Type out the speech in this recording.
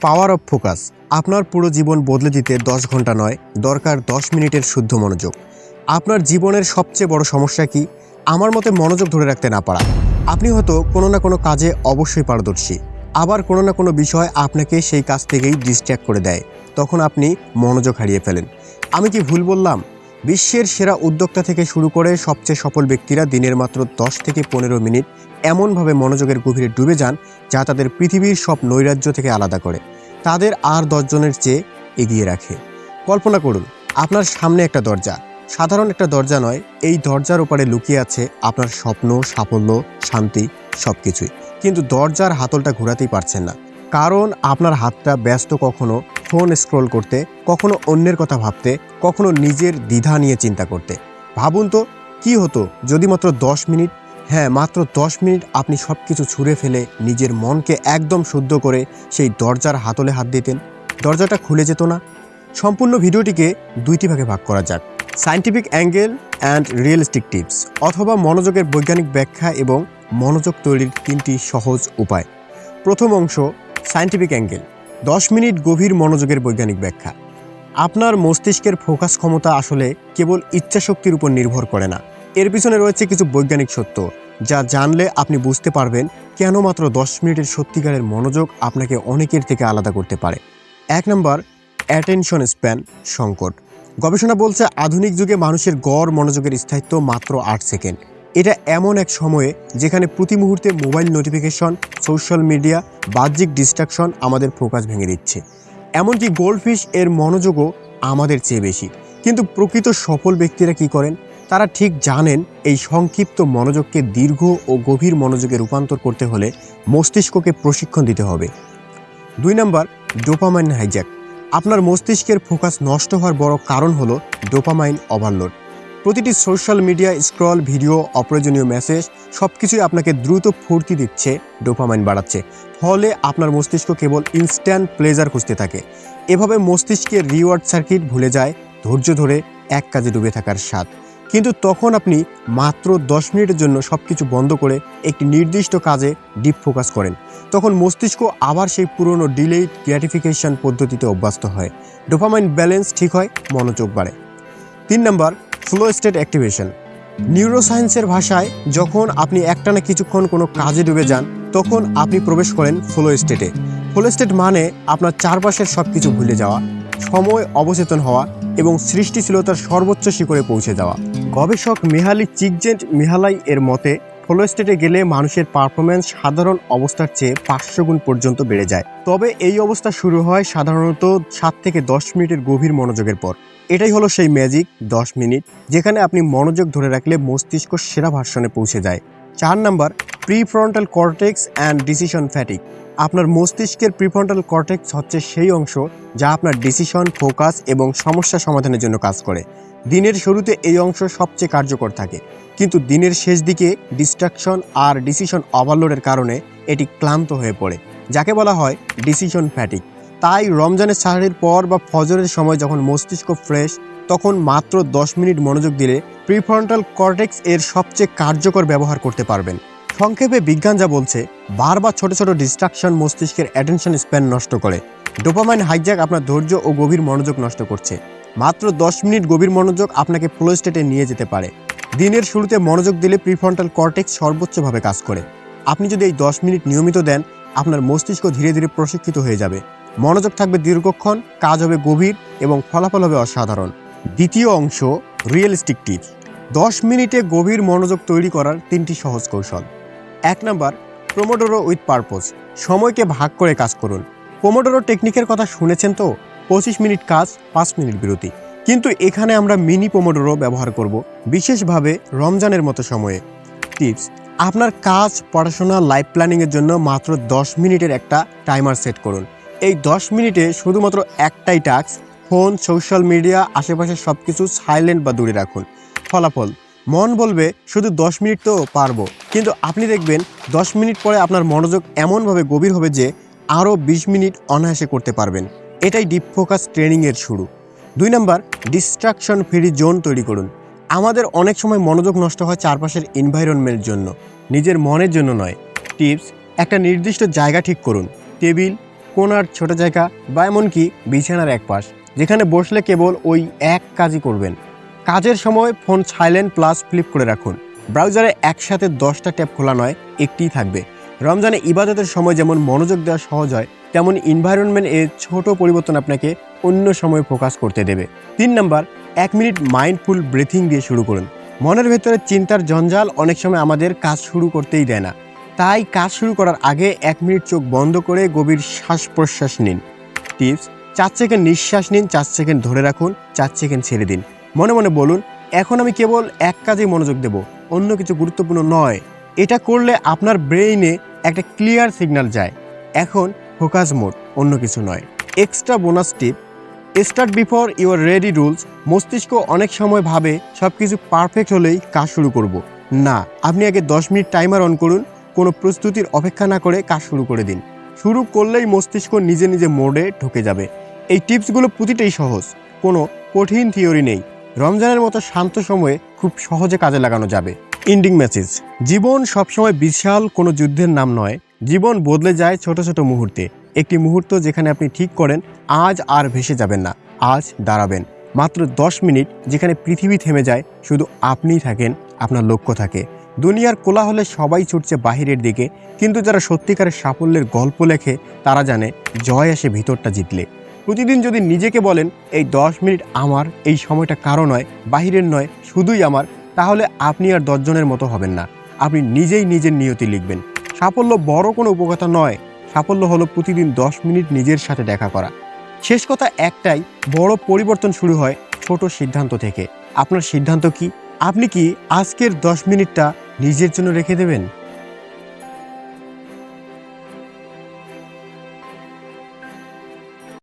Power of focus. আপনার পুরো জীবন বদলে দিতে দশ ঘণ্টা নয়, দরকার দশ মিনিটের শুদ্ধ মনোযোগ। আপনার জীবনের সবচেয়ে বড় সমস্যা কি? আমার মতে মনোযোগ ধরে রাখতে না পারা। আপনি হয়তো কোনো না কোনো কাজে অবশ্যই পারদর্শী। আবার কোনো না কোনো বিষয় আপনাকে সেই কাজ থেকেই ডিস্ট্র্যাক্ট করে দেয়। তখন আপনি মনোযোগ হারিয়ে ফেলেন। আমি কি ভুল বললাম? বিশ্বের সেরা উদ্যোক্তা থেকে শুরু করে সবচেয়ে সফল ব্যক্তিরা দিনের মাত্র দশ থেকে পনেরো মিনিট এমনভাবে মনোযোগের গভীরে ডুবে যান যা তাদের পৃথিবীর সব নৈরাজ্য থেকে আলাদা করে। তাদের আর দশজনের চেয়ে এগিয়ে রাখে। কল্পনা করুন, আপনার সামনে একটা দরজা। সাধারণ একটা দরজা নয়, এই দরজার ওপারে লুকিয়ে আছে আপনার স্বপ্ন, সাফল্য, শান্তি সব কিছুই কিন্তু দরজার হাতলটা ঘোরাতেই পারছেন না। কারণ আপনার হাতটা ব্যস্ত কখনো ফোন স্ক্রল করতে, কখনো অন্যের কথা ভাবতে, কখনো নিজের দ্বিধা নিয়ে চিন্তা করতে। ভাবুন তো, কি হতো যদি মাত্র দশ মিনিট হ্যাঁ মাত্র দশ মিনিট আপনি সব কিছু ছুঁড়ে ফেলে নিজের মনকে একদম শুদ্ধ করে সেই দরজার হাতলে হাত দিতেন। দরজাটা খুলে যেত না। সম্পূর্ণ ভিডিওটিকে দুইটি ভাগে ভাগ করা যাক। Scientific angle and realistic tips অথবা মনোযোগের বৈজ্ঞানিক ব্যাখ্যা এবং মনোযোগ তৈরির তিনটি সহজ উপায়। প্রথম অংশ সায়েন্টিফিক অ্যাঙ্গেল দশ মিনিট গভীর মনোযোগের বৈজ্ঞানিক ব্যাখ্যা। আপনার মস্তিষ্কের ফোকাস ক্ষমতা আসলে কেবল ইচ্ছাশক্তির উপর নির্ভর করে না। এর পিছনে রয়েছে কিছু বৈজ্ঞানিক সত্য। যা জানলে আপনি বুঝতে পারবেন কেন মাত্র দশ মিনিটের সত্যিকারের মনোযোগ আপনাকে অনেকের থেকে আলাদা করতে পারে। এক নম্বর অ্যাটেনশন স্প্যান সংকট। গবেষণা বলছে আধুনিক যুগে মানুষের গড় মনোযোগের স্থায়িত্ব মাত্র আট সেকেন্ড। এটা এমন এক সময়ে যেখানে প্রতি মুহূর্তে মোবাইল নোটিফিকেশন সোশ্যাল মিডিয়া বাহ্যিক ডিস্ট্রাকশন আমাদের ফোকাস ভেঙে দিচ্ছে। এমনকি গোল্ডফিশ এর মনোযোগও আমাদের চেয়ে বেশি। কিন্তু প্রকৃত সফল ব্যক্তিরা কি করেন? তারা ঠিক জানেন এই সংক্ষিপ্ত মনোযোগকে দীর্ঘ ও গভীর মনোযোগে রূপান্তর করতে হলে মস্তিষ্ককে প্রশিক্ষণ দিতে হবে। দুই নম্বর, ডোপামাইন হাইজ্যাক। আপনার মস্তিষ্কের ফোকাস নষ্ট হওয়ার বড় কারণ হলো ডোপামাইন ওভারলোড। প্রতিটি সোশ্যাল মিডিয়া স্ক্রল, ভিডিও, অপ্রয়োজনীয় মেসেজ সব কিছুই আপনাকে দ্রুত ফুর্তি দিচ্ছে, ডোপামাইন বাড়াচ্ছে। ফলে আপনার মস্তিষ্ক কেবল ইনস্ট্যান্ট প্লেজার খুঁজতে থাকে। এভাবে মস্তিষ্কের রিওয়ার্ড সার্কিট ভুলে যায়, ধৈর্য ধরে এক কাজে ডুবে থাকার স্বাদ। কিন্তু তখন আপনি মাত্র দশ মিনিটের জন্য সব কিছু বন্ধ করে একটি নির্দিষ্ট কাজে ডিপ ফোকাস করেন। তখন মস্তিষ্ক আবার সেই পুরনো ডিলেইড গ্র্যাটিফিকেশন পদ্ধতিতে অভ্যস্ত হয়। ডোপামাইন ব্যালেন্স ঠিক হয়, মনোযোগ বাড়ে। তিন নম্বর ফ্লো স্টেট অ্যাক্টিভেশন নিউরোসায়েন্সের ভাষায় যখন আপনি একটানা কিছুক্ষণ কোনো কাজে ডুবে যান, তখন আপনি প্রবেশ করেন ফ্লো স্টেটে ফ্লো স্টেট মানে আপনার চারপাশের সব কিছু ভুলে যাওয়া, সময় অবচেতন হওয়া এবং সৃষ্টিশীলতার সর্বোচ্চ শিখরে পৌঁছে যাওয়া। গবেষক মেহালি চিকজেন্ট মেহালাই এর মতে, ফ্লো স্টেটে গেলে মানুষের পারফরমেন্স সাধারণ অবস্থার চেয়ে পাঁচশো গুণ পর্যন্ত বেড়ে যায়। তবে এই অবস্থা শুরু হয় সাধারণত সাত থেকে দশ মিনিটের গভীর মনোযোগের পর। এটাই হলো সেই ম্যাজিক দশ মিনিট, যেখানে আপনি মনোযোগ ধরে রাখলে মস্তিষ্ক সেরা ভার্সনে পৌঁছে যায়। চার number, prefrontal cortex and decision fatigue আপনার মস্তিষ্কের প্রিফ্রন্টাল কর্টেক্স হচ্ছে সেই অংশ যা আপনার ডিসিশন, ফোকাস এবং সমস্যা সমাধানের জন্য কাজ করে। দিনের শুরুতে এই অংশ সবচেয়ে কার্যকর থাকে, কিন্তু দিনের শেষ দিকে ডিস্ট্রাকশন আর ডিসিশন ওভারলোডের কারণে এটি ক্লান্ত হয়ে পড়ে, যাকে বলা হয় ডিসিশন ফ্যাটিক তাই রমজানের সাহারির পর বা ফজরের সময় যখন মস্তিষ্ক ফ্রেশ, তখন মাত্র দশ মিনিট মনোযোগ দিলে প্রিফ্রন্টাল কর্টেক্স এর সবচেয়ে কার্যকর ব্যবহার করতে পারবেন। সংক্ষেপে বিজ্ঞান যা বলছে, বারবার ছোট ছোট ডিস্ট্রাকশন মস্তিষ্কের অ্যাটেনশন স্প্যান নষ্ট করে। ডোপামাইন হাইজ্যাক আপনার ধৈর্য ও গভীর মনোযোগ নষ্ট করছে। মাত্র দশ মিনিট গভীর মনোযোগ আপনাকে ফ্লো স্টেটে নিয়ে যেতে পারে। দিনের শুরুতে মনোযোগ দিলে প্রিফ্রন্টাল কর্টেক্স সর্বোচ্চভাবে কাজ করে। আপনি যদি এই দশ মিনিট নিয়মিত দেন, আপনার মস্তিষ্ক ধীরে ধীরে প্রশিক্ষিত হয়ে যাবে। মনোযোগ থাকবে দীর্ঘক্ষণ, কাজ হবে গভীর এবং ফলাফল হবে অসাধারণ। দ্বিতীয় অংশ রিয়েলিস্টিক টিপস দশ মিনিটে গভীর মনোযোগ তৈরি করার তিনটি সহজ কৌশল। এক নাম্বার প্রোমোডোরো উইথ পারপোজ সময়কে ভাগ করে কাজ করুন। পোমোডোরো টেকনিকের কথা শুনেছেন তো? পঁচিশ মিনিট কাজ, পাঁচ মিনিট বিরতি। কিন্তু এখানে আমরা মিনি পোমোডোরো ব্যবহার করব, বিশেষভাবে রমজানের মতো সময়ে। টিপস আপনার কাজ, পড়াশোনা লাইফ প্ল্যানিংয়ের জন্য মাত্র দশ মিনিটের একটা টাইমার সেট করুন। এই দশ মিনিটে শুধুমাত্র একটাই টাস্ক ফোন সোশ্যাল মিডিয়া আশেপাশে সব কিছু সাইলেন্ট বা দূরে রাখুন। ফলাফল মন বলবে, শুধু দশ মিনিট তো পারব। কিন্তু আপনি দেখবেন, দশ মিনিট পরে আপনার মনোযোগ এমনভাবে গভীর হবে যে আরও বিশ মিনিট অনায়াসে করতে পারবেন। এটাই ডিপ ফোকাস ট্রেনিংয়ের শুরু। দুই নাম্বার ডিস্ট্রাকশন ফ্রি জোন তৈরি করুন। আমাদের অনেক সময় মনোযোগ নষ্ট হয় চারপাশের এনভায়রনমেন্টের জন্য, নিজের মনের জন্য নয়। টিপস একটা নির্দিষ্ট জায়গা ঠিক করুন। টেবিল, কোনার ছোট জায়গা বা এমনকি বিছানার এক পাশ যেখানে বসলে কেবল ওই এক কাজই করবেন। কাজের সময় ফোন সাইলেন্ট প্লাস ফ্লিপ করে রাখুন। ব্রাউজারে একসাথে দশটা ট্যাব খোলা নয়, একটিই থাকবে। রমজানে ইবাদতের সময় যেমন মনোযোগ দেওয়া সহজ হয়, তেমন ইনভায়রনমেন্ট এর ছোট পরিবর্তন আপনাকে অন্য সময় ফোকাস করতে দেবে। তিন নাম্বার, এক মিনিট মাইন্ডফুল ব্রিথিং দিয়ে শুরু করুন। মনের ভেতরে চিন্তার জঞ্জাল অনেক সময় আমাদের কাজ শুরু করতেই দেয় না। তাই কাজ শুরু করার আগে এক মিনিট চোখ বন্ধ করে গভীর শ্বাস প্রশ্বাস নিন। টিপস চার সেকেন্ড নিঃশ্বাস নিন, চার সেকেন্ড ধরে রাখুন, চার সেকেন্ড ছেড়ে দিন। মনে মনে বলুন, এখন আমি কেবল এক কাজেই মনোযোগ দেব, অন্য কিছু গুরুত্বপূর্ণ নয়। এটা করলে আপনার ব্রেইনে একটা ক্লিয়ার সিগন্যাল যায়। এখন ফোকাস মোড, অন্য কিছু নয়। Extra bonus tip, start before you're ready rules. মস্তিষ্ক অনেক সময় ভাবে সব কিছু পারফেক্ট হলেই কাজ শুরু করব। না, আপনি আগে দশ মিনিট টাইমার অন করুন, কোনো প্রস্তুতির অপেক্ষা না করে কাজ শুরু করে দিন। শুরু করলেই মস্তিষ্ক নিজে নিজে মোডে ঢুকে যাবে। এই টিপসগুলো প্রতিটাই সহজ, কোনো কঠিন থিওরি নেই। রমজানের মতো শান্ত সময়ে খুব সহজে কাজে লাগানো যাবে। ইন্ডিং মেসেজ জীবন সবসময় বিশাল কোনো যুদ্ধের নাম নয়। জীবন বদলে যায় ছোট ছোট মুহূর্তে। একটি মুহূর্ত যেখানে আপনি ঠিক করেন, আজ আর ভেসে যাবেন না, আজ দাঁড়াবেন। মাত্র দশ মিনিট যেখানে পৃথিবী থেমে যায়, শুধু আপনিই থাকেন, আপনার লক্ষ্য থাকে। দুনিয়ার কোলাহলে সবাই ছুটছে বাহিরের দিকে, কিন্তু যারা সত্যিকারের সাফল্যের গল্প লেখে, তারা জানে জয় আসে ভিতরটা জিতলে। প্রতিদিন যদি নিজেকে বলেন, এই দশ মিনিট আমার, এই সময়টা কারও নয়, বাহিরের নয়, শুধুই আমার, তাহলে আপনি আর দশজনের মতো হবেন না। আপনি নিজেই নিজের নিয়তি লিখবেন। সাফল্য বড় কোনো উপকথা নয়। সাফল্য হলো প্রতিদিন দশ মিনিট নিজের সাথে দেখা করা। শেষ কথা একটাই, বড় পরিবর্তন শুরু হয় ছোট সিদ্ধান্ত থেকে। আপনার সিদ্ধান্ত কি? আপনি কি আজকের দশ মিনিটটা নিজের জন্য রেখে দেবেন?